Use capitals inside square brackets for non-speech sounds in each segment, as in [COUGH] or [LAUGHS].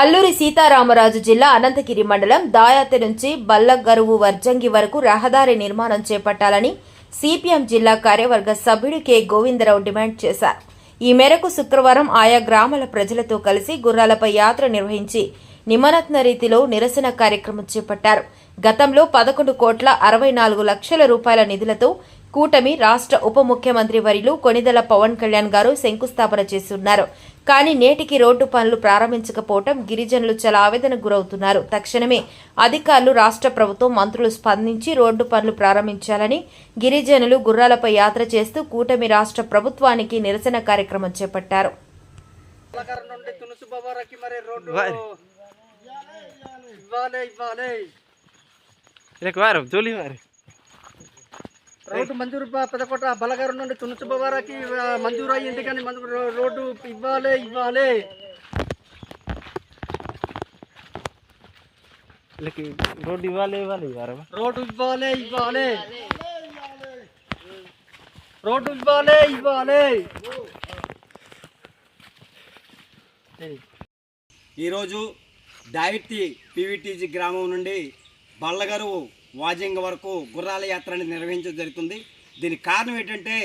అల్లూరి సీతారామరాజు జిల్లా అనంతగిరి మండలం దాయాతి నుంచి బల్లగరువు వర్జంగి వరకు రహదారి నిర్మాణం చేపట్టాలని సిపిఎం జిల్లా కార్యవర్గ సభ్యుడు కె. గోవిందరావు డిమాండ్ చేశారు. ఈ మేరకు శుక్రవారం ఆయా గ్రామాల ప్రజలతో కలిసి గుర్రాలపై యాత్ర నిర్వహించి నిమనత్న రీతిలో నిరసన కార్యక్రమం చేపట్టారు. గతంలో పదకొండు కోట్ల అరవై నాలుగు లక్షల రూపాయల నిధులతో కూటమి రాష్ట్ర ఉప ముఖ్యమంత్రి వరిలు కొనిదల పవన్ కళ్యాణ్ గారు శంకుస్థాపన చేస్తున్నారు. కానీ నేటికి రోడ్డు పనులు ప్రారంభించకపోవటం గిరిజనులు చాలా ఆవేదనకు గురవుతున్నారు. తక్షణమే అధికారులు రాష్ట్ర ప్రభుత్వం మంత్రులు స్పందించి రోడ్డు పనులు ప్రారంభించాలని గిరిజనులు గుర్రాలపై యాత్ర చేస్తూ కూటమి రాష్ట్ర ప్రభుత్వానికి నిరసన కార్యక్రమం చేపట్టారు. ఇవ్వాలి. ఇవ్వాలి రోడ్డు మంజూరు ప- పెదకోట బలగారు నుండి బొమ్మరకి మంజూరు అయ్యింది కానీ మంజూరు రోడ్డు ఇవ్వాలి ఇవ్వాలి. వీళ్ళకి రోడ్డు ఇవ్వాలి ఇవ్వాలి రోడ్డు ఇవ్వాలి ఇవ్వాలి. రోడ్డు ఇవ్వాలి ఇవ్వాలి. ఈరోజు డైటీ పీవీటీజీ గ్రామం నుండి బల్లగరువు వాజింగ వరకు గుర్రాల యాత్ర అనేది నిర్వహించడం జరుగుతుంది. దీనికి కారణం ఏంటంటే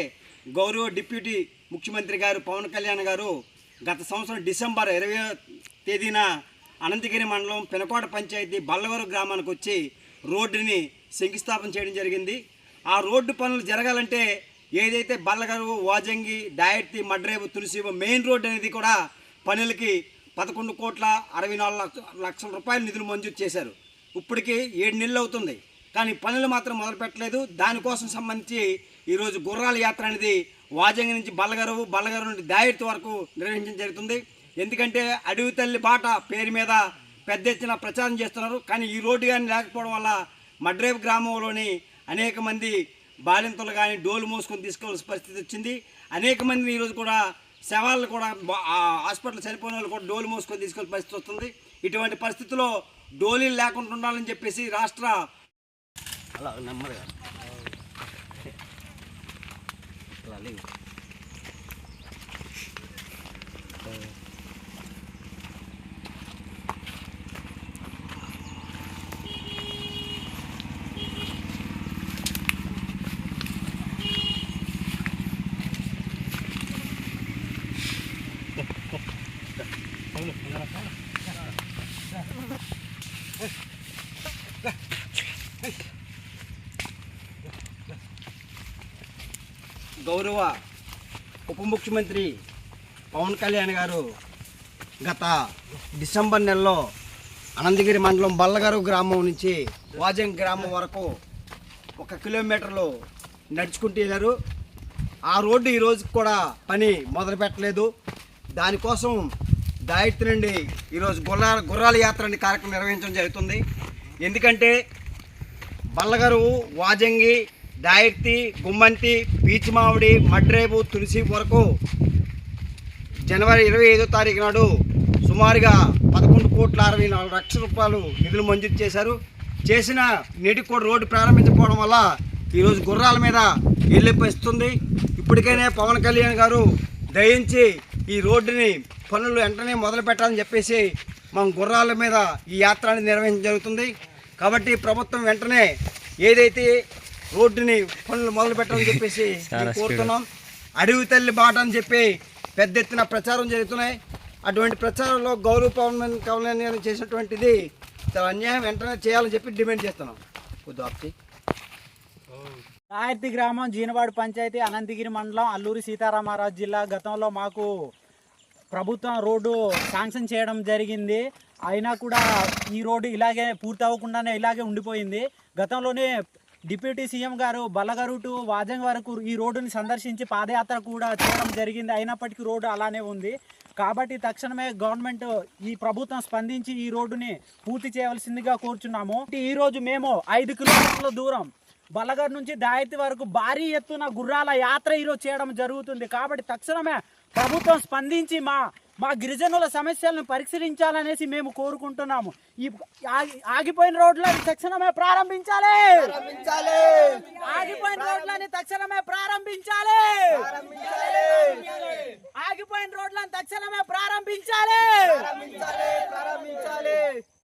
గౌరవ డిప్యూటీ ముఖ్యమంత్రి గారు పవన్ కళ్యాణ్ గారు గత సంవత్సరం డిసెంబర్ ఇరవై తేదీన అనంతగిరి మండలం పెనకోట పంచాయతీ బల్లవరం గ్రామానికి వచ్చి రోడ్డుని శంకుస్థాపన చేయడం జరిగింది. ఆ రోడ్డు పనులు జరగాలంటే ఏదైతే బల్లగరు వాజంగి డాయర్తి మడ్రేవు తులసివ మెయిన్ రోడ్ అనేది కూడా పనులకి పదకొండు కోట్ల అరవై నాలుగు లక్ష లక్షల రూపాయల నిధులు మంజూరు చేశారు. ఇప్పటికీ ఏడు నెలలు అవుతుంది. కానీ పనులు మాత్రం మొదలుపెట్టలేదు. దానికోసం సంబంధించి ఈరోజు గుర్రాల యాత్ర అనేది వాజంగి నుంచి బల్లగరువు బల్లగరు నుండి దాయర్తి వరకు నిర్వహించడం జరుగుతుంది. ఎందుకంటే అడవి తల్లి బాట పేరు మీద పెద్ద ఎత్తున ప్రచారం చేస్తున్నారు. కానీ ఈ రోడ్డు కానీ లేకపోవడం వల్ల మడ్రేపు గ్రామంలోని అనేక మంది బాలింతలు కానీ డోలు మోసుకొని తీసుకోవాల్సిన పరిస్థితి వచ్చింది. అనేక మంది ఈరోజు కూడా శవాలను కూడా హాస్పిటల్ చనిపోయిన వాళ్ళు కూడా డోలు మోసుకొని తీసుకోవాల్సిన పరిస్థితి వస్తుంది. ఇటువంటి పరిస్థితుల్లో డోలీలు లేకుండా ఉండాలని చెప్పేసి రాష్ట్ర Ala nomor ya. Laling. Hey. గౌరవ ఉప ముఖ్యమంత్రి పవన్ కళ్యాణ్ గారు గత డిసెంబర్ నెలలో అనంతగిరి మండలం బల్లగారు గ్రామం నుంచి వాజంగ్ గ్రామం వరకు ఒక కిలోమీటర్లు నడుచుకుంటూ వెళ్ళారు. ఆ రోడ్డు ఈరోజు కూడా పని మొదలు పెట్టలేదు. దానికోసం దాయిత్రి నుండి ఈరోజు గుర్రాల గుర్రాల యాత్ర అనే కార్యక్రమం నిర్వహించడం జరుగుతుంది. ఎందుకంటే బల్లగారు వాజంగి దాయర్తి గుమ్మంతి పీచ్ మామిడి మడ్రేపు తులసి వరకు జనవరి ఇరవై ఐదో తారీఖు నాడు సుమారుగా పదకొండు కోట్ల అరవై నాలుగు లక్షల రూపాయలు నిధులు మంజూరు చేశారు. చేసిన నేటికి కూడా రోడ్డు ప్రారంభించకపోవడం వల్ల ఈరోజు గుర్రాల మీద వెళ్ళిపోయిస్తుంది ఇప్పటికైనా పవన్ కళ్యాణ్ గారు దయించి ఈ రోడ్డుని పనులు వెంటనే మొదలు పెట్టాలని చెప్పేసి మనం గుర్రాల మీద ఈ యాత్రని నిర్వహించడం జరుగుతుంది. కాబట్టి ప్రభుత్వం వెంటనే ఏదైతే రోడ్డుని పనులు మొదలు పెట్టాలని చెప్పేసి [LAUGHS] కోరుతున్నాం. అడవి తల్లి బాట అని చెప్పి పెద్ద ఎత్తున ప్రచారం జరుగుతున్నాయి. అటువంటి ప్రచారంలో గౌరవ పవన్ కళ్యాణ్ గారు చేసినటువంటిది చాలా అన్యాయం. వెంటనే చేయాలని చెప్పి డిమాండ్ చేస్తున్నాం. కొద్ది రాయర్తి గ్రామం జీనవాడ పంచాయతీ అనంతగిరి మండలం అల్లూరి సీతారామరాజు జిల్లా. గతంలో మాకు ప్రభుత్వం రోడ్డు శాంక్షన్ చేయడం జరిగింది. అయినా కూడా ఈ రోడ్డు ఇలాగే పూర్తి అవ్వకుండానే ఇలాగే ఉండిపోయింది. గతంలోనే డిప్యూటీ సీఎం గారు బలగరు టు వాజంగ్ వరకు ఈ రోడ్డుని సందర్శించి పాదయాత్ర కూడా చేయడం జరిగింది. అయినప్పటికీ రోడ్డు అలానే ఉంది. కాబట్టి తక్షణమే గవర్నమెంట్ ఈ ప్రభుత్వం స్పందించి ఈ రోడ్డుని పూర్తి చేయవలసిందిగా కోరుచున్నాము. ఈ రోజు మేము ఐదు కిలోమీటర్ల దూరం బలగర్ నుంచి దాయతి వరకు భారీ ఎత్తున గుర్రాల యాత్ర ఈరోజు చేయడం జరుగుతుంది. కాబట్టి తక్షణమే ప్రభుత్వం స్పందించి మా మా గిరిజనుల సమస్యలను పరిశీలించాలనేసి మేము కోరుకుంటున్నాము. ఈ ఆగి- ఆగిపోయిన రోడ్లని తక్షణమే ప్రారంభించాలి! ఆగిపోయిన రోడ్లని తక్షణమే ప్రారంభించాలి! ఆగి ఆగిపోయిన రోడ్లను తక్షణమే ప్రారంభించాలి! ప్రారంభించాలి!